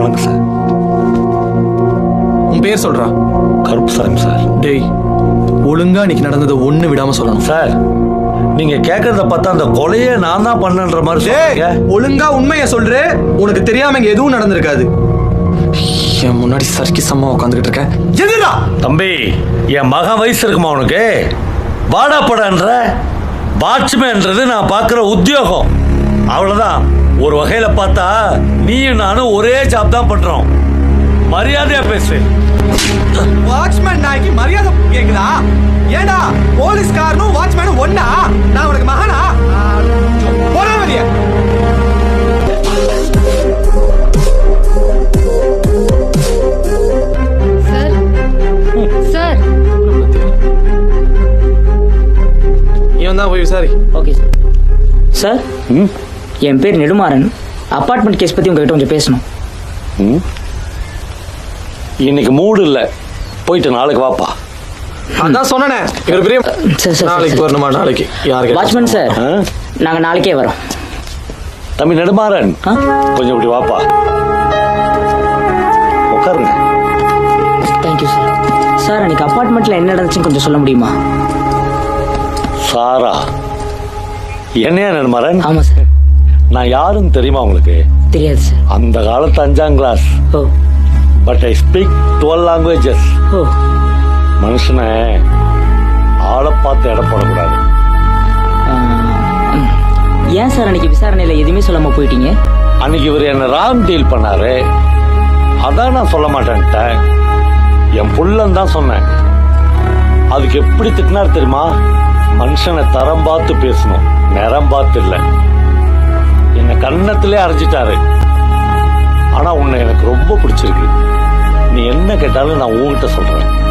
வணக்கம் சார். உன் பேர் சொல்றா? கருப்புசாமி சார். டேய் ஒழுங்கா இன்னைக்கு நடந்ததை ஒண்ணு விடாம சொல்லணும். சார் நீங்க கேட்கறத பார்த்தா அந்த கொலையே நான் தான் பண்ணன்ற மாதிரி சொல்றீங்க. ஒழுங்கா உண்மையை சொல்றே. உனக்கு தெரியாம இங்க எதுவும் நடந்திருக்காது. என் முன்னாடி சர்க்கி சம்மா உட்காந்துக்கிட்டு இருக்கேன். எதுடா தம்பி என் மகன் வயசு இருக்குமா உனக்கு? வாடா படன்ற வாட்ச்மேன்றது நான் பார்க்குற உத்தியோகம். அவ்வளோதான் ஒரு வகையில பார்த்தா நீயும் நானும் ஒரே ஜாப் தான் பண்றோம். மரியாதையா பேசு. வாட்ச்மேன் நாய்க்கு மரியாதை கேக்குதா? ஏடா போலீஸ்காரனும் வாட்ச்மேனும் ஒண்ணா? நான் உனக்கு மகனா? போடா வெளிய. இவன் தான் போய் விசாரி. Okay sir. சார்? ம்? என் பேர் நெடுமாறன். அப்பார்ட்மெண்ட் கேஸ் பற்றி உங்ககிட்ட கொஞ்சம் பேசணும். ம்? இன்னைக்கு மூடு இல்லை. போயிட்டு நாளைக்கு வாப்பா. அதான் சொன்னனே. இவர் பெரிய சார் சார் நாளைக்கு வரணுமா? நாளைக்கு. யாருக்கு வாட்ச்மேன் சார்? நாங்கள் நாளைக்கே வரோம். தம்பி நெடுமாறன். ஆ? கொஞ்சம் இப்படி வாப்பா. உட்காருங்க. தேங்க்யூ சார் சார் அன்னைக்கு அப்பார்ட்மெண்ட்டில் என்ன நடந்துச்சுன்னு கொஞ்சம் சொல்ல முடியுமா? சாரா. என்னையா நெடுமாறன்? ஆமாம் சார் நான் யாருன்னு தெரியுமா உங்களுக்கு? தெரியாது சார் அந்த காலத்து அஞ்சாம் class oh. But I speak twelve languages oh. மனுஷனை ஆளை பார்த்து எடை போடக்கூடாது. ஏன் சார் அன்னைக்கு விசாரணையில் எதுவுமே சொல்லாமல் போயிட்டீங்க? அன்னைக்கு இவர் என்ன ராங் டீல் பண்ணாரு. அதான் நான் சொல்ல மாட்டேன்ட்டேன். என் புள்ளன் தான் சொன்னேன். அதுக்கு எப்படி திட்டினார் தெரியுமா? மனுஷனை தரம் பார்த்து பேசணும். நிறம் பார்த்து இல்லை. கன்னத்திலே அரைஞ்சிட்டாரு. ஆனா உன்னை எனக்கு ரொம்ப பிடிச்சிருக்கு. நீ என்ன கேட்டாலும் நான் உங்ககிட்ட சொல்றேன்.